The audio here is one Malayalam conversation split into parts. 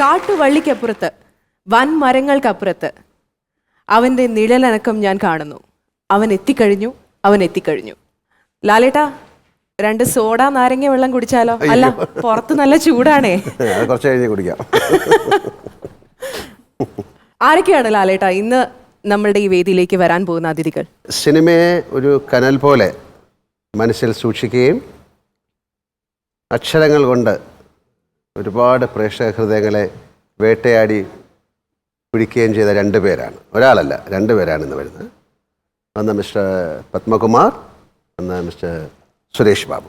കാട്ടുവള്ളിക്കപ്പുറത്ത് വൻ മരങ്ങൾക്കപ്പുറത്ത് അവന്റെ നിഴലനക്കം ഞാൻ കാണുന്നു. അവൻ എത്തിക്കഴിഞ്ഞു അവൻ എത്തിക്കഴിഞ്ഞു. ലാലേട്ടാ രണ്ട് സോഡ നാരങ്ങ വെള്ളം കുടിച്ചാലോ? അല്ല പുറത്ത് നല്ല ചൂടാണേ. കുറച്ച് കഴിഞ്ഞ് കുടിക്കാം. ആരൊക്കെയാണ് ലാലേട്ട ഇന്ന് നമ്മളുടെ ഈ വേദിയിലേക്ക് വരാൻ പോകുന്ന അതിഥികൾ? സിനിമയെ ഒരു കനൽ പോലെ മനസ്സിൽ സൂക്ഷിക്കുകയും അക്ഷരങ്ങൾ കൊണ്ട് ഒരുപാട് പ്രേക്ഷക ഹൃദയങ്ങളെ വേട്ടയാടി പിടിക്കുകയും ചെയ്ത രണ്ട് പേരാണ്. ഒരാളല്ല രണ്ട് പേരാണ് ഇന്ന് വരുന്നത്. ഒന്ന് മിസ്റ്റർ പത്മകുമാർ ഒന്ന് മിസ്റ്റർ സുരേഷ് ബാബു.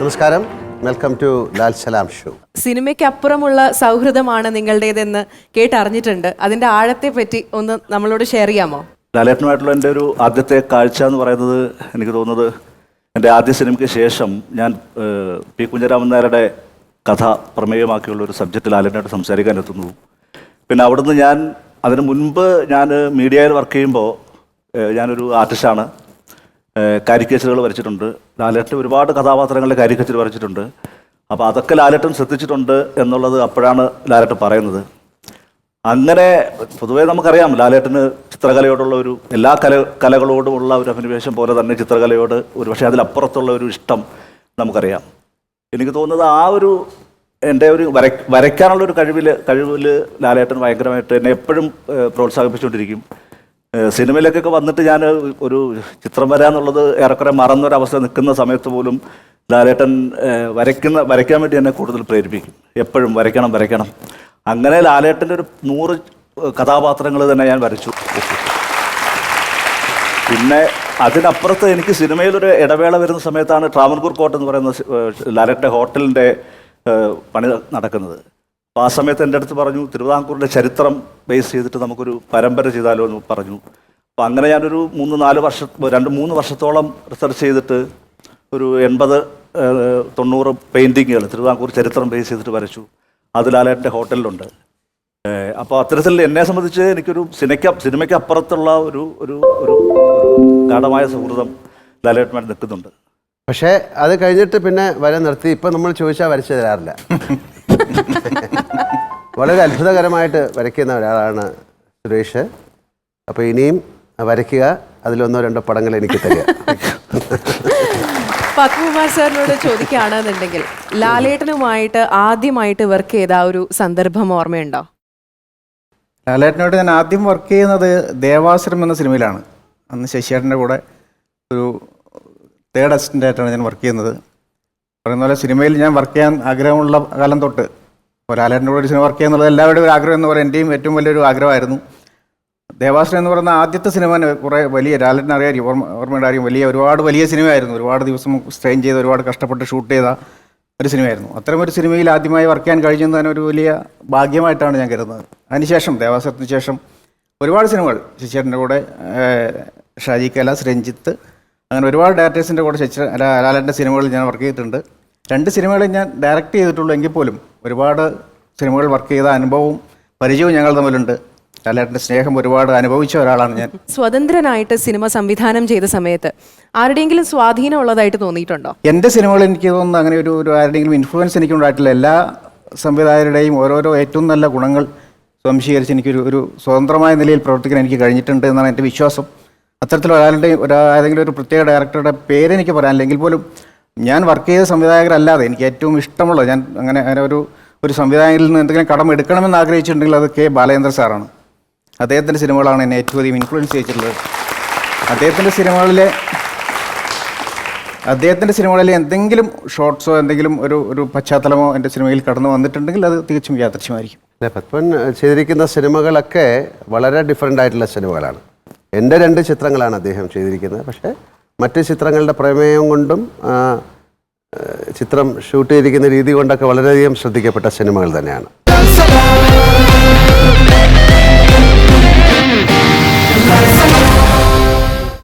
നമസ്കാരം. Welcome to Lal Salam show. സിനിമയ്ക്ക് അപ്പുറമുള്ള സൗഹൃദമാണ് നിങ്ങളുടേതെന്ന് കേട്ടറിഞ്ഞിട്ടുണ്ട്. അതിന്റെ ആഴത്തെ പറ്റി ഒന്ന് നമ്മളോട് ഷെയർ ചെയ്യാമോ? ലാലേട്ടനുമായിട്ടുള്ള എന്റെ ഒരു ആദ്യത്തെ കാഴ്ച എന്ന് പറയുന്നത് എനിക്ക് തോന്നുന്നത് എന്റെ ആദ്യ സിനിമയ്ക്ക് ശേഷം ഞാൻ പി. കുഞ്ഞരാമൻ നായരുടെ കഥ പ്രമേയമാക്കിയുള്ള ഒരു സബ്ജക്റ്റ് ലാലേട്ടനായിട്ട് സംസാരിക്കാൻ എത്തുന്നു. പിന്നെ അവിടുന്ന് ഞാൻ അതിന് മുൻപ് ഞാൻ മീഡിയയിൽ വർക്ക് ചെയ്യുമ്പോൾ ഞാനൊരു ആർട്ടിസ്റ്റാണ്. കാരിക്കേച്ചറുകൾ വരച്ചിട്ടുണ്ട്. ലാലേട്ടൻ ഒരുപാട് കഥാപാത്രങ്ങളുടെ കാരിക്കേച്ചർ വരച്ചിട്ടുണ്ട്. അപ്പോൾ അതൊക്കെ ലാലേട്ടൻ ശ്രദ്ധിച്ചിട്ടുണ്ട് എന്നുള്ളത് അപ്പോഴാണ് ലാലേട്ടൻ പറയുന്നത്. അങ്ങനെ പൊതുവേ നമുക്കറിയാം ലാലേട്ടന് ചിത്രകലയോടുള്ള ഒരു എല്ലാ കല കലകളോടുമുള്ള ഒരു അഭിനിവേശം പോലെ തന്നെ ചിത്രകലയോട് ഒരു പക്ഷേ അതിലപ്പുറത്തുള്ള ഒരു ഇഷ്ടം നമുക്കറിയാം. എനിക്ക് തോന്നുന്നത് ആ ഒരു എന്റെ ഒരു വര വരയ്ക്കാനുള്ള ഒരു കഴിവിൽ കഴിവിൽ ലാലേട്ടൻ ഭയങ്കരമായിട്ട് എന്നെ എപ്പോഴും പ്രോത്സാഹിപ്പിച്ചുകൊണ്ടിരിക്കും. സിനിമയിലേക്കൊക്കെ വന്നിട്ട് ഞാൻ ഒരു ചിത്രം വരാന്നുള്ളത് ഏറെക്കുറെ മറന്നൊരവസ്ഥ നിൽക്കുന്ന സമയത്ത് പോലും ലാലേട്ടൻ വരയ്ക്കുന്ന വരയ്ക്കാൻ വേണ്ടി എന്നെ കൂടുതൽ പ്രേരിപ്പിക്കും. എപ്പോഴും വരയ്ക്കണം വരയ്ക്കണം. അങ്ങനെ ലാലേട്ടന്റെ ഒരു നൂറ് കഥാപാത്രങ്ങൾ തന്നെ ഞാൻ വരച്ചു. പിന്നെ അതിനപ്പുറത്ത് എനിക്ക് സിനിമയിലൊരു ഇടവേള വരുന്ന സമയത്താണ് ട്രാവൻകൂർ കോട്ട് എന്ന് പറയുന്ന ലാലേട്ടന്റെ ഹോട്ടലിന്റെ പണി നടക്കുന്നത്. അപ്പോൾ ആ സമയത്ത് എന്റെ അടുത്ത് പറഞ്ഞു തിരുവിതാംകൂറിന്റെ ചരിത്രം ബേസ് ചെയ്തിട്ട് നമുക്കൊരു പരമ്പര ചെയ്താലോ എന്ന് പറഞ്ഞു. അപ്പോൾ അങ്ങനെ ഞാനൊരു മൂന്ന് നാല് വർഷം രണ്ട് മൂന്ന് വർഷത്തോളം റിസർച്ച് ചെയ്തിട്ട് ഒരു എൺപത് തൊണ്ണൂറ് പെയിന്റിങ്ങുകൾ തിരുവിതാംകൂർ ചരിത്രം ബേസ് ചെയ്തിട്ട് വരച്ചു. അത് ഹോട്ടലിലുണ്ട്. അപ്പോൾ അത്തരത്തിൽ എന്നെ സംബന്ധിച്ച് എനിക്കൊരു സിനിമയ്ക്ക് സിനിമയ്ക്ക് അപ്പുറത്തുള്ള ഒരു ഒരു ഒരു ഒരു ഗാഠമായ സൗഹൃദം ലാലേട്ടന്മാർ നിൽക്കുന്നുണ്ട്. പക്ഷേ അത് കഴിഞ്ഞിട്ട് പിന്നെ വര നിർത്തി. ഇപ്പം നമ്മൾ ചോദിച്ചാൽ വരച്ചു തരാറില്ല. വളരെ അത്ഭുതകരമായിട്ട് വരയ്ക്കുന്ന ഒരാളാണ് സുരേഷ്. അപ്പോൾ ഇനിയും വരയ്ക്കുക. അതിലൊന്നോ രണ്ടോ പടങ്ങൾ എനിക്ക് തരിക. പത്മകുമാർ സാറിനോട് ചോദിക്കുകയാണെന്നുണ്ടെങ്കിൽ ലാലേട്ടനുമായിട്ട് ആദ്യമായിട്ട് വർക്ക് ചെയ്ത ആ ഒരു സന്ദർഭം ഓർമ്മയുണ്ടോ? ലാലേട്ടനോട് ഞാൻ ആദ്യം വർക്ക് ചെയ്യുന്നത് ദേവാസുരം എന്ന സിനിമയിലാണ്. അന്ന് ശശിയേട്ടന്റെ കൂടെ ഒരു തേർഡ് അസിസ്റ്റന്റ് ആയിട്ടാണ് ഞാൻ വർക്ക് ചെയ്യുന്നത്. പറയുന്ന പോലെ സിനിമയിൽ ഞാൻ വർക്ക് ചെയ്യാൻ ആഗ്രഹമുള്ള കാലം തൊട്ട്. ലാലേട്ടന്റെ കൂടെ ഒരു സിനിമ വർക്ക് ചെയ്യുന്നത് എല്ലാവരുടെയും ഒരു ആഗ്രഹം എന്ന് പറയുന്നത് എന്റെയും ഏറ്റവും വലിയൊരു ആഗ്രഹമായിരുന്നു. ദേവാസുരം എന്ന് പറയുന്ന ആദ്യത്തെ സിനിമ കുറേ വലിയ ലാലറ്റിനെ അറിയാം ഓർമ്മ ഓർമ്മയുടെ ഓർമ്മയുണ്ടായിരിക്കും. വലിയ ഒരുപാട് വലിയ സിനിമയായിരുന്നു. ഒരുപാട് ദിവസം സ്ട്രെയിൻ ചെയ്ത് ഒരുപാട് കഷ്ടപ്പെട്ട് ഷൂട്ട് ചെയ്ത ഒരു സിനിമയായിരുന്നു. അത്തരം ഒരു സിനിമയിൽ ആദ്യമായി വർക്ക് ചെയ്യാൻ കഴിഞ്ഞത് തന്നെ ഒരു വലിയ ഭാഗ്യമായിട്ടാണ് ഞാൻ കരുതുന്നത്. അതിനുശേഷം ദേവാസുരത്തിന് ശേഷം ഒരുപാട് സിനിമകൾ ശശിചേട്ടന്റെ കൂടെ ഷാജി കലാസ് രഞ്ജിത്ത് അങ്ങനെ ഒരുപാട് ഡയറക്ടേഴ്സിന്റെ കൂടെ ശശി ലാലന്റെ സിനിമകളിൽ ഞാൻ വർക്ക് ചെയ്തിട്ടുണ്ട്. രണ്ട് സിനിമകളിൽ ഞാൻ ഡയറക്റ്റ് ചെയ്തിട്ടുള്ളൂ എങ്കിൽ പോലും ഒരുപാട് സിനിമകൾ വർക്ക് ചെയ്ത അനുഭവവും പരിചയവും ഞങ്ങൾ തമ്മിലുണ്ട്. ലാലേട്ടന്റെ സ്നേഹം ഒരുപാട് അനുഭവിച്ച ഒരാളാണ് ഞാൻ. സ്വതന്ത്രനായിട്ട് സിനിമ സംവിധാനം ചെയ്ത സമയത്ത് ആരുടെയെങ്കിലും സ്വാധീനം ഉള്ളതായിട്ട് തോന്നിയിട്ടുണ്ടോ? എന്റെ സിനിമകളിൽ എനിക്ക് തോന്നുന്നു അങ്ങനെ ഒരു ഒരു ആരുടെയെങ്കിലും ഇൻഫ്ലുവൻസ് എനിക്ക് ഉണ്ടായിട്ടില്ല. എല്ലാ സംവിധായകരുടെയും ഓരോരോ ഏറ്റവും നല്ല ഗുണങ്ങൾ സംശീകരിച്ച് എനിക്കൊരു ഒരു സ്വതന്ത്രമായ നിലയിൽ പ്രവർത്തിക്കാൻ എനിക്ക് കഴിഞ്ഞിട്ടുണ്ട് എന്നാണ് എന്റെ വിശ്വാസം. അത്തരത്തിൽ ഒരാളുടെ ഒരാ ഏതെങ്കിലും ഒരു പ്രത്യേക ഡയറക്ടറുടെ പേര് എനിക്ക് പറയാനില്ലെങ്കിൽ പോലും ഞാൻ വർക്ക് ചെയ്ത സംവിധായകരല്ലാതെ എനിക്ക് ഏറ്റവും ഇഷ്ടമുള്ള ഞാൻ അങ്ങനെ അങ്ങനെ ഒരു ഒരു സംവിധായകരിൽ നിന്ന് എന്തെങ്കിലും കടം എടുക്കണമെന്ന് ആഗ്രഹിച്ചിട്ടുണ്ടെങ്കിൽ അത് കെ ബാലേന്ദ്ര സാറാണ്. അദ്ദേഹത്തിന്റെ സിനിമകളാണ് എന്നെ ഏറ്റവും അധികം ഇൻഫ്ലുവൻസ് ചെയ്തിട്ടുള്ളത്. അദ്ദേഹത്തിന്റെ സിനിമകളിലെ അദ്ദേഹത്തിന്റെ സിനിമകളിലെ എന്തെങ്കിലും ഷോർട്സോ എന്തെങ്കിലും ഒരു ഒരു പശ്ചാത്തലമോ എന്റെ സിനിമയിൽ കടന്നു വന്നിട്ടുണ്ടെങ്കിൽ അത് തികച്ചും യാദൃശ്യമായിരിക്കും അല്ലെ പത്മൻ ചെയ്തിരിക്കുന്ന സിനിമകളൊക്കെ വളരെ ഡിഫറെന്റ് ആയിട്ടുള്ള സിനിമകളാണ്. എന്റെ രണ്ട് ചിത്രങ്ങളാണ് അദ്ദേഹം ചെയ്തിരിക്കുന്നത്. പക്ഷേ മറ്റ് ചിത്രങ്ങളുടെ പ്രമേയം കൊണ്ടും ചിത്രം ഷൂട്ട് ചെയ്തിരിക്കുന്ന രീതി കൊണ്ടൊക്കെ വളരെയധികം ശ്രദ്ധിക്കപ്പെട്ട സിനിമകൾ തന്നെയാണ്. Somebody, somebody.